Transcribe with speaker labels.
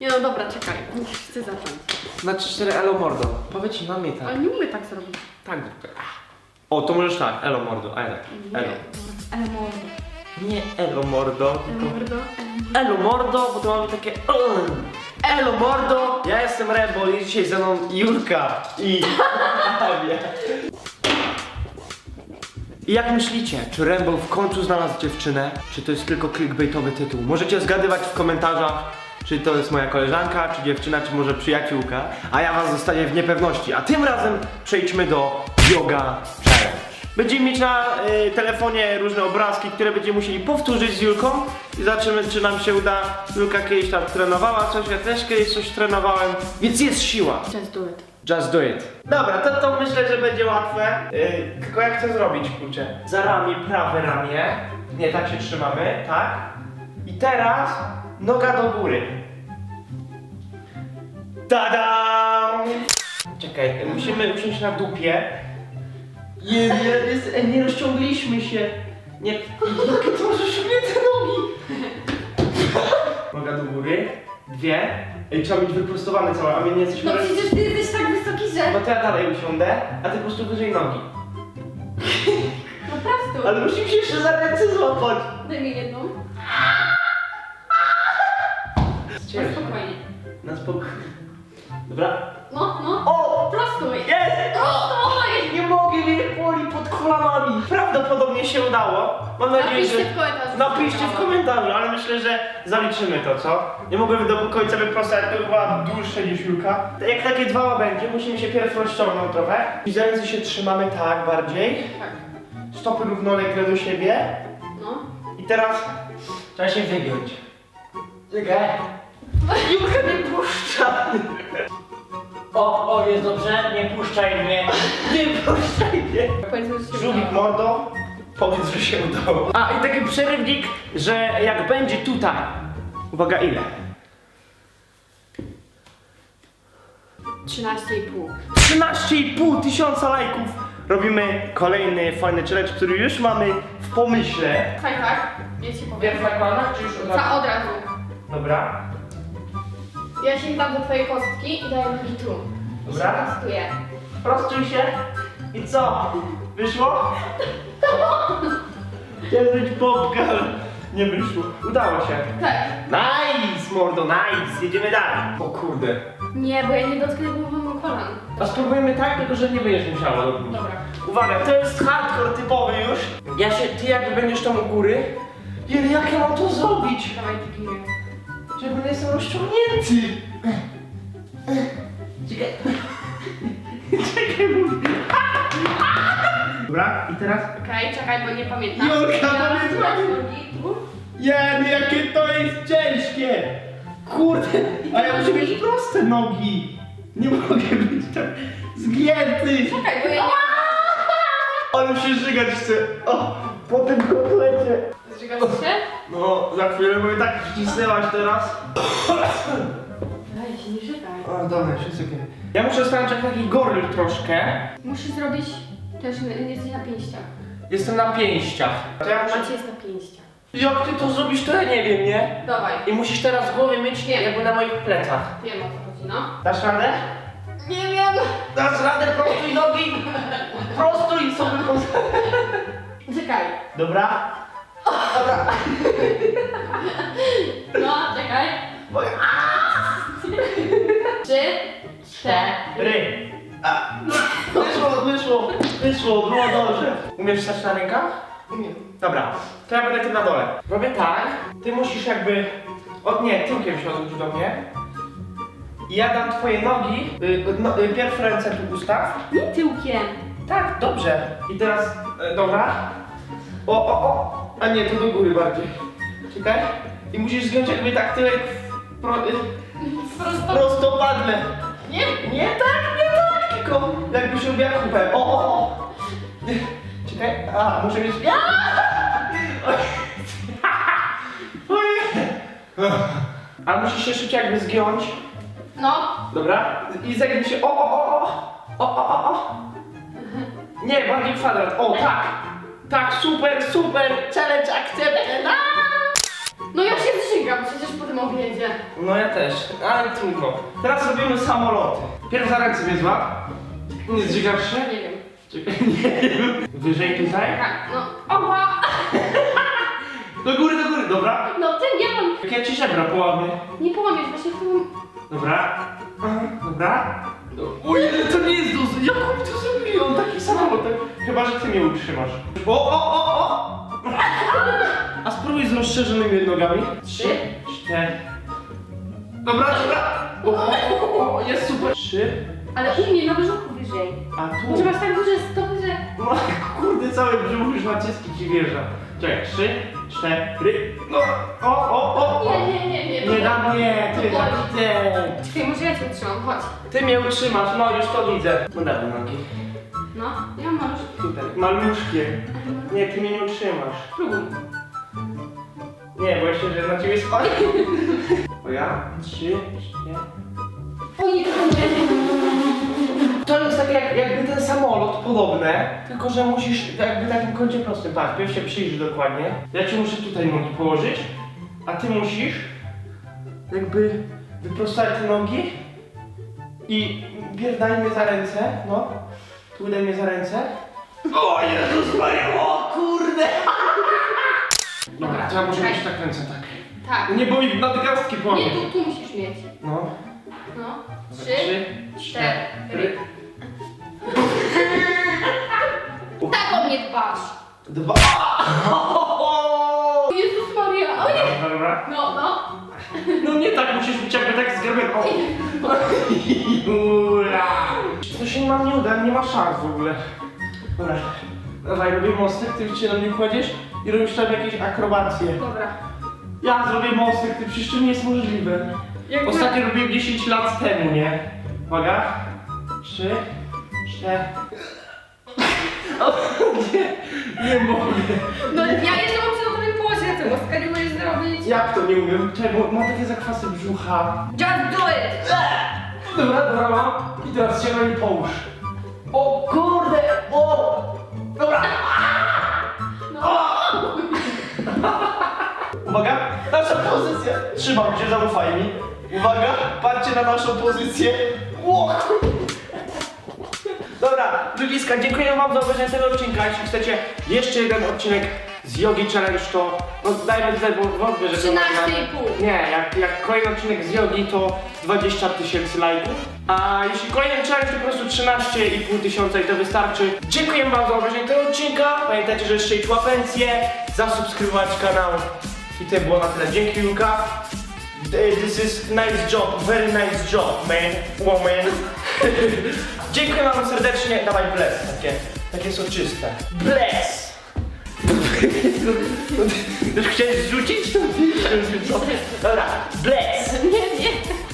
Speaker 1: Nie no dobra, czekaj. Chcę zacząć.
Speaker 2: Na 4 elo mordo. Powiedz mamie tak.
Speaker 1: Ale nie umiem tak zrobić.
Speaker 2: Tak. O, to możesz tak. Elo mordo. Elo.
Speaker 1: Nie.
Speaker 2: Elo.
Speaker 1: Mordo.
Speaker 2: Nie elo mordo. Tylko
Speaker 1: mordo.
Speaker 2: Elo mordo, bo to mamy takie mm. Elo mordo. Ja jestem Rebol i dzisiaj ze mną Julka i Awia. I jak myślicie, czy Rebol w końcu znalazł dziewczynę, czy to jest tylko clickbaitowy tytuł? Możecie zgadywać w komentarzach, czy to jest moja koleżanka, czy dziewczyna, czy może przyjaciółka, a ja was zostawię w niepewności. A tym razem przejdźmy do Yoga Challenge. Będziemy mieć na y, telefonie różne obrazki, które będziemy musieli powtórzyć z Julką i zobaczymy, czy nam się uda. Julka kiedyś tam trenowała coś, ja też kiedyś coś trenowałem, więc jest siła.
Speaker 1: Just do it.
Speaker 2: Just do it. Dobra, to, to myślę, że będzie łatwe. Yy, tylko jak chcę zrobić, kurczę? Za ramię, prawe ramię. Nie, tak się trzymamy, tak? I teraz noga do góry. Tada! Czekaj, musimy usiąść na dupie. Nie, nie, jest, e, nie rozciągliśmy się. Nie, jakie to masz osiągnięte nogi? Noga do góry. Dwie. Ej, trzeba mieć wyprostowane całe, a my nie jesteśmy...
Speaker 1: No przecież ty jesteś tak wysoki, że...
Speaker 2: No to ja dalej usiądę, a ty po prostu wyżej nogi.
Speaker 1: Po prostu.
Speaker 2: Ale musimy się jeszcze za ręce złapać.
Speaker 1: Daj mi jedną.
Speaker 2: Ciężko.
Speaker 1: Spokojnie.
Speaker 2: Na spokój. Dobra.
Speaker 1: No, no.
Speaker 2: O!
Speaker 1: Prostuj.
Speaker 2: Jest!
Speaker 1: Prostuj!
Speaker 2: Nie mogę, mnie boli pod kolanami. Prawdopodobnie się udało. Mam nadzieję,
Speaker 1: Napiszcie
Speaker 2: że...
Speaker 1: w komentarzu.
Speaker 2: Napiszcie w komentarzu, ale myślę, że zaliczymy to, co? Nie mogłem do końca wyprostować, to była dłuższe niż Julka. Jak takie dwa łabędzie, musimy się pierw rozciągnąć trochę. I za ręce się trzymamy tak bardziej.
Speaker 1: Tak.
Speaker 2: Stopy równolegle do siebie.
Speaker 1: No.
Speaker 2: I teraz trzeba się wygiąć. Czekaj. Julka nie puszcza.
Speaker 3: O, o, jest dobrze, nie puszczaj mnie.
Speaker 2: Nie puszczaj mnie.
Speaker 1: Powiedzmy, że się
Speaker 2: Żółwik
Speaker 1: udało.
Speaker 2: mordo. Powiedz, że się udało. A i taki przerywnik, że jak będzie tutaj. Uwaga, ile?
Speaker 1: 13,5.
Speaker 2: 13,5 tysiąca lajków. Robimy kolejny fajny challenge, który już mamy w pomyśle.
Speaker 1: Tak, tak. Ja ci powiem.
Speaker 2: Nakładam, czy już od razu?
Speaker 1: od razu.
Speaker 2: Dobra.
Speaker 1: Ja sięgam do twojej kostki i daję nogi tu.
Speaker 2: Dobra.
Speaker 1: się prostuję.
Speaker 2: Prostuj się. I co? Wyszło? Chciałem być ale nie wyszło. Udało się.
Speaker 1: Tak.
Speaker 2: Nice, mordo, nice. Jedziemy dalej. O kurde.
Speaker 1: Nie, bo ja nie dotknę głową kolan.
Speaker 2: A spróbujemy tak, tylko że nie będziesz musiała robić.
Speaker 1: Dobra.
Speaker 2: Uwaga, to jest hardcore typowy już. Ja się, ty jakby będziesz tam u góry. Jele, jak ja mam to zrobić? Żeby nie jestem rozciągnięty. Czekaj. Czekaj, mówię. Dobra, i teraz...
Speaker 1: Okej, czekaj, bo nie pamiętam.
Speaker 2: Julka,
Speaker 1: ja
Speaker 2: powiedz mi.
Speaker 1: tu.
Speaker 2: Jakie to jest ciężkie! Kurde, a ja muszę mieć proste nogi. Nie mogę być tak zgięty.
Speaker 1: Czekaj, bo ja nie...
Speaker 2: Ale się żygać chcę. O, po tym kotlecie.
Speaker 1: Zżygasz się?
Speaker 2: No, za chwilę, bo mnie tak wcisnęłaś teraz.
Speaker 1: Daj się, nie żygaj.
Speaker 2: O, dobra, już jest okej. Ja muszę stanąć jak taki goryl troszkę.
Speaker 1: Musisz zrobić... Też nie jesteś na pięściach.
Speaker 2: Jestem na pięściach. To ja muszę...
Speaker 1: Macie jest na pięściach.
Speaker 2: Jak ty to zrobisz, to ja nie wiem, nie?
Speaker 1: Dawaj.
Speaker 2: I musisz teraz głowę mieć
Speaker 1: Nie.
Speaker 2: jakby na moich plecach.
Speaker 1: Wiem o co chodzi, no.
Speaker 2: Dasz radę?
Speaker 1: Nie wiem.
Speaker 2: Dasz radę, prostuj nogi! Prostuj sobie po...
Speaker 1: Czekaj.
Speaker 2: Dobra? Dobra.
Speaker 1: No, czekaj.
Speaker 2: Moje...
Speaker 1: Trzy, cztery.
Speaker 2: Ry. A. Wyszło, wyszło, wyszło, było dobrze. Umiesz stać na rękach?
Speaker 1: Umiem.
Speaker 2: Dobra, to ja będę tu na dole. Robię tak, ty musisz jakby... O nie, tyłkiem się odwróć do mnie. I ja dam twoje nogi, y, no, y, pierw ręce tu ustaw.
Speaker 1: Nie tyłkiem.
Speaker 2: Tak, dobrze. I teraz, e, dobra. O, o, o. A nie, to do góry bardziej. Czekaj. I musisz zgiąć jakby tak tyłek w pro, y,
Speaker 1: Prosto.
Speaker 2: prostopadle.
Speaker 1: Nie?
Speaker 2: Nie tak, nie tak, tylko jakbyś robiła kupę. O, o, o. Czekaj, a, muszę mieć... Ojej. Ale musisz się szybciej jakby zgiąć.
Speaker 1: No.
Speaker 2: Dobra? I zegnij się. O, o, o, o. O, o, o, o. Nie, bardziej kwadrat. O, tak. Tak, super, super. Challenge accepted. Aaa!
Speaker 1: No ja się zżygam przecież po tym obiedzie.
Speaker 2: No ja też, ale trudno. Teraz robimy samoloty. Pierw za ręce mnie złap. Nie zżygasz się?
Speaker 1: Nie wiem.
Speaker 2: Czekaj, nie wiem. Wyżej tutaj?
Speaker 1: Tak, no. Oła!
Speaker 2: Do góry, do góry, dobra.
Speaker 1: No ty nie mam.
Speaker 2: Jak ja ci żebra połamię.
Speaker 1: Nie połamiesz, właśnie tu.
Speaker 2: Dobra. Aha, Dobra. No, Ojej, to nie jest dużo. Jak on to zrobił? On taki samolot. tak- Chyba, że ty mnie utrzymasz. O, o, o, o! A spróbuj z rozszerzonymi nogami. Trzy, cztery. Dobra, dobra. O, o, o, o, jest super. Trzy.
Speaker 1: Ale u mnie na brzuchu wyżej.
Speaker 2: A tu.
Speaker 1: Może masz tak duże stopy, że...
Speaker 2: No, kurde, cały brzuch już naciski ci wjeżdża. Czekaj, trzy, cztery. No, o, o, o, o.
Speaker 1: Nie, nie, nie, nie.
Speaker 2: Nie da mnie, ty, ja widzę.
Speaker 1: Czekaj, może ja cię utrzymam, chodź.
Speaker 2: Ty mnie utrzymasz, no już to widzę. Nogi.
Speaker 1: No, ja mam malusz.
Speaker 2: Tutaj, maluszkie. Nie, ty mnie nie utrzymasz.
Speaker 1: Próbuj.
Speaker 2: Nie, bo jeszcze, że na ciebie spadł. O ja? Trzy, cztery.
Speaker 1: O nie, to będzie.
Speaker 2: To jest tak jak, jakby ten samolot podobne, tylko że musisz jakby takim kącie prostym. Tak, pierw się przyjrzyj dokładnie. Ja ci muszę tutaj nogi położyć, a ty musisz jakby wyprostować te nogi i pierw daj mnie za ręce, no. Tu daj mnie za ręce. O Jezus Maria, o kurde! Dobra, to ja muszę mieć tak ręce, tak.
Speaker 1: Tak.
Speaker 2: Nie, bo mi nadgarstki
Speaker 1: Nie,
Speaker 2: połamię.
Speaker 1: tu, tu musisz mieć.
Speaker 2: No.
Speaker 1: No.
Speaker 2: Trzy,
Speaker 1: Trzy, cztery. Tak o mnie dbasz.
Speaker 2: Dwa.
Speaker 1: O Jezus Maria, o nie.
Speaker 2: Dobra, dobra.
Speaker 1: No, no.
Speaker 2: No nie tak, musisz być jakby tak zgrabiony. O! Ura! To się nam nie uda, nie ma szans w ogóle. Dobra. Dawaj, robię mostek, ty się na mnie kładziesz i robisz tam jakieś akrobacje.
Speaker 1: Dobra.
Speaker 2: Ja zrobię mostek, ty przecież to nie jest możliwe.
Speaker 1: Jak
Speaker 2: Ostatnio robiłem 10 lat temu, nie? Uwaga. Trzy, cztery. O, nie, nie mogę.
Speaker 1: No ja jeszcze mam łaska nie możesz zrobić.
Speaker 2: Jak to nie umiem? Czekaj, bo mam takie zakwasy brzucha.
Speaker 1: Just do it!
Speaker 2: Dobra, dobra mam. I teraz się na nie połóż. O kurde! O! Dobra!
Speaker 1: No.
Speaker 2: Uwaga, nasza pozycja. Trzymam cię, zaufaj mi. Uwaga, patrzcie na naszą pozycję. Dobra, ludziska, dziękuję wam za obejrzenie tego odcinka. Jeśli chcecie jeszcze jeden odcinek z Yogi Challenge, to no, dajmy tutaj, bo wątpię, że to
Speaker 1: 13,5.
Speaker 2: Nie, jak, jak kolejny odcinek z Yogi, to 20 tysięcy lajków. A jeśli kolejny challenge, to po prostu 13,5 tysiąca i to wystarczy. Dziękuję wam za obejrzenie tego odcinka. Pamiętajcie, że jeszcze i łapencję, zasubskrybować kanał. I to było na tyle. Dzięki Julka. This is nice job, very nice job, man, woman. Dziękuję wam serdecznie. Dawaj bless, takie, takie soczyste. Bless! Już chciałeś zrzucić to? Dobra, bless!
Speaker 1: Nie, nie.